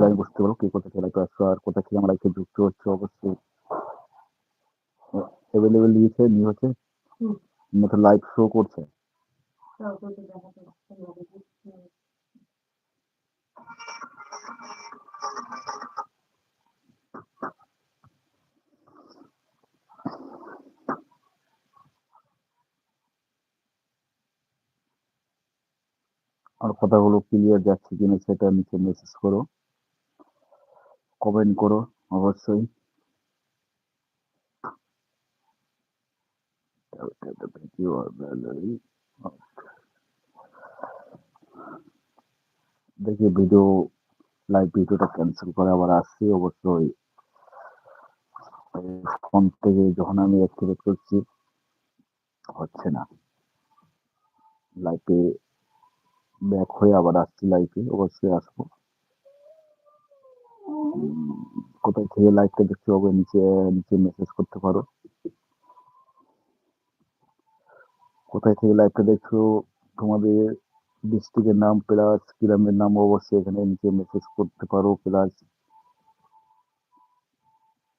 Live বুঝতে পারো কে কোথা থেকে লাইভ আসছো আর কোথা থেকে আমার লাইভে যুক্ত হচ্ছে অবশ্যই অ্যাভেলেবেল দিয়েছে নিয়ে হচ্ছে মতো লাইভ শো করছে। আর কথাগুলো ক্লিয়ার যাচ্ছে কিনা সেটা নিচে মেসেজ করো। কমেন্ট করো, অবশ্যই। দেখি ভিডিও লাইভ ভিডিওটা ক্যান্সেল করে আবার আসছি, অবশ্যই। ফোন থেকে যখন আমি অ্যাক্টিভেট করছি, হচ্ছে না। লাইফে ব্যাক হয়ে আবার আসছি লাইফে অবশ্যই আসব। কোথায় থেকে লাইভটা দেখতে হবে নিচে নিচে মেসেজ করতে পারো। কোথায় থেকে লাইভটা দেখছ? তোমাদের ডিস্ট্রিক্টের নাম প্লাস গ্রামের নাম অবশ্যই এখানে নিচে মেসেজ করতে পারো প্লাস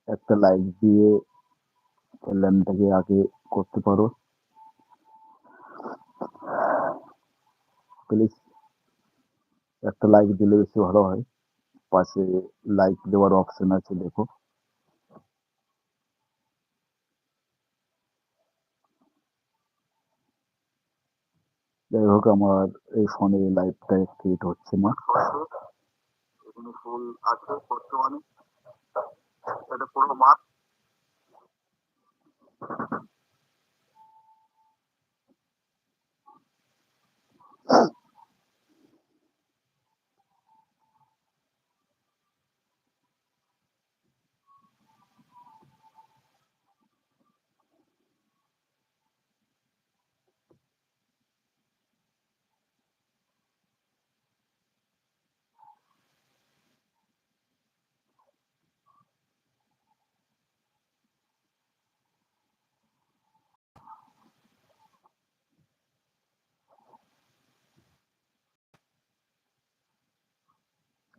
একটা লাইক দিয়ে চ্যানেলটাকে আগে করতে পারো। প্লিজ একটা লাইক দিলে বেশি ভালো হয়। পাশে লাইক দেওয়ার অপশন আছে, দেখো। যাই হোক, আমার এই ফোনে লাইভটা ক্রিয়েট হচ্ছে না ফুল আছে বর্তমানে। এটা পুরো মাঠ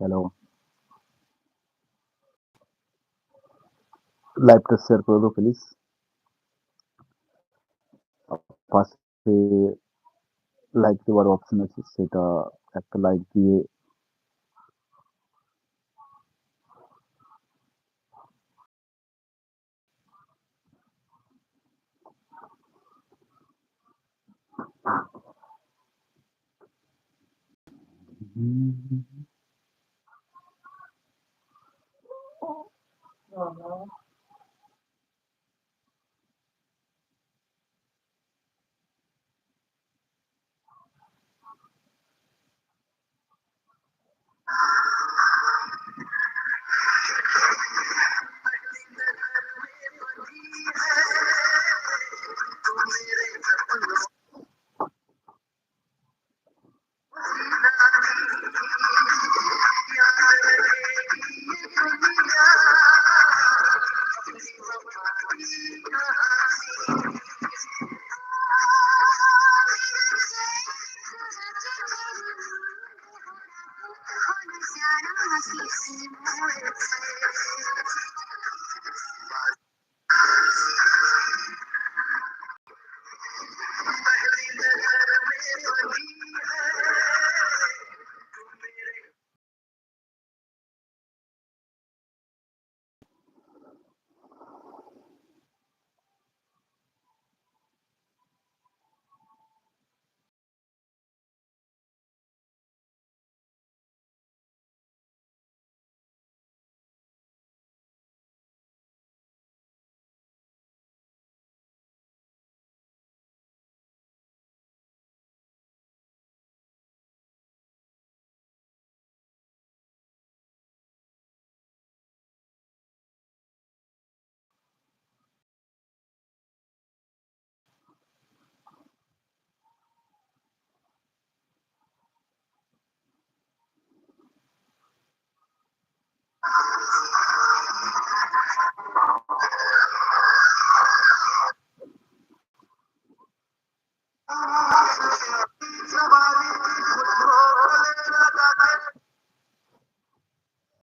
Hello. লাইভটা শেয়ার করে দাও প্লিজ পাশে লাইক দেওয়ার অপশন আছে সেটা একটা লাইক দিয়ে Mm-hmm. Ờ rồi nó Ah!